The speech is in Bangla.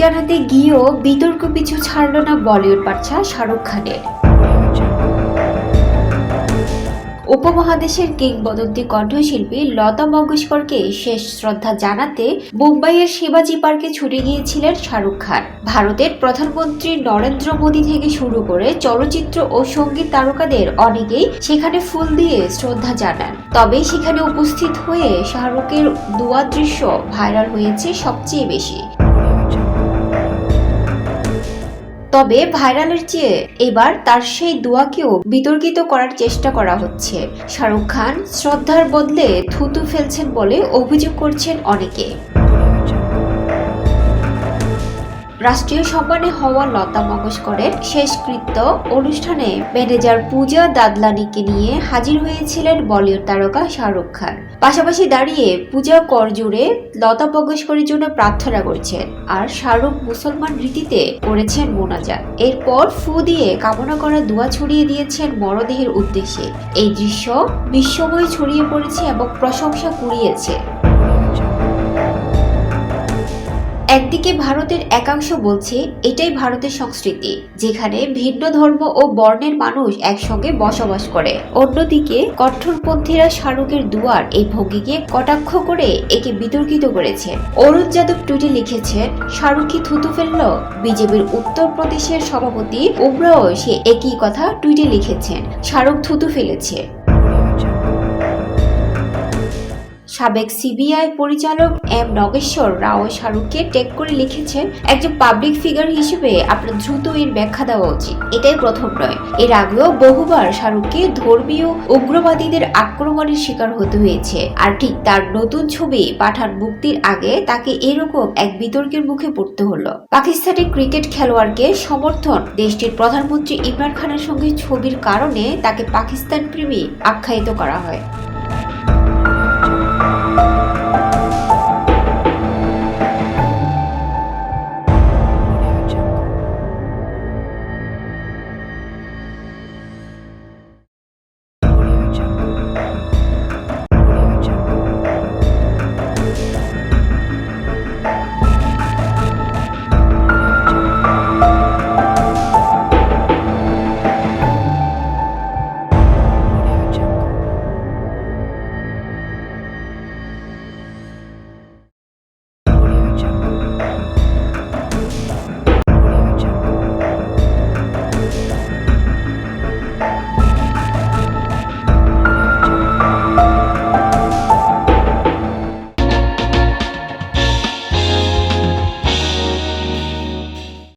জানাতে গিয়েও বিতর্ক পিছু ছাড়ল না বলিউড বাদশা শাহরুখ খানের। উপমহাদেশের কিংবদন্তি কণ্ঠশিল্পী লতা মঙ্গেশকরকে শেষ শ্রদ্ধা জানাতে মুম্বাইয়ের শিবাজি পার্কে ছুটে গিয়েছিলেন শাহরুখ খান। ভারতের প্রধানমন্ত্রী নরেন্দ্র মোদী থেকে শুরু করে চলচ্চিত্র ও সংগীত তারকাদের অনেকেই সেখানে ফুল দিয়ে শ্রদ্ধা জানান। তবে সেখানে উপস্থিত হয়ে শাহরুখের দুয়া দৃশ্য ভাইরাল হয়েছে সবচেয়ে বেশি। তবে ভাইরালের চেয়ে এবার তার সেই দোয়াকেও বিতর্কিত করার চেষ্টা করা হচ্ছে। শাহরুখ খান শ্রদ্ধার বদলে থুতু ফেলছেন বলে অভিযোগ করছেন অনেকে। রাষ্ট্রীয় সম্মানে হওয়া লতা মঙ্গেশকরের শেষকৃত্য অনুষ্ঠানে ম্যানেজার পূজা দাদলানিকে নিয়ে হাজির হয়েছিলেন বলিউড তারকা শাহরুখ খান। পাশাপাশি দাঁড়িয়ে পূজা করজুড়ে লতা মঙ্গেশকরের জন্য প্রার্থনা করছেন আর শাহরুখ মুসলমান রীতিতে করেছেন মোনাজাত। এরপর ফু দিয়ে কামনা করা দোয়া ছড়িয়ে দিয়েছেন মরদেহের উদ্দেশ্যে। এই দৃশ্য বিশ্বময় ছড়িয়ে পড়েছে এবং প্রশংসা কুড়িয়েছে। একদিকে ভারতের একাংশ বলছে, এটাই ভারতের সংস্কৃতি, যেখানে ভিন্ন ধর্ম ও বর্ণের মানুষ একসঙ্গে বসবাস করে। অন্যদিকে, কঠোরপন্থীরা শাহরুখের দুয়ার এই ভঙ্গিকে কটাক্ষ করে একে বিতর্কিত করেছে। অরুণ যাদব টুইটে লিখেছেন শাহরুখ কি থুতু ফেলল বিজেপির উত্তরপ্রদেশের সভাপতি উমরাও সে একই কথা টুইটে লিখেছেন, শাহরুখ থুতু ফেলেছে। সাবেক সিবিআই পরিচালক এম নগেশ্বর রাও শাহরুখকে টেক করে লিখেছেন, একজন পাবলিক ফিগার হিসেবে আপনার দ্রুত এর ব্যাখ্যা দেওয়া উচিত। এটাই প্রথম নয়। এর আগেও বহুবার শাহরুখকে ধর্মীয় উগ্রবাদীদের আক্রমণের শিকার হতে হয়েছে। আর ঠিক তার নতুন ছবি পাঠান মুক্তির আগে তাকে এরকম এক বিতর্কের মুখে পড়তে হলো। পাকিস্তানের ক্রিকেট খেলোয়াড়কে সমর্থন দেশটির প্রধানমন্ত্রী ইমরান খানের সঙ্গে ছবির কারণে তাকে পাকিস্তান প্রেমী আখ্যায়িত করা হয়।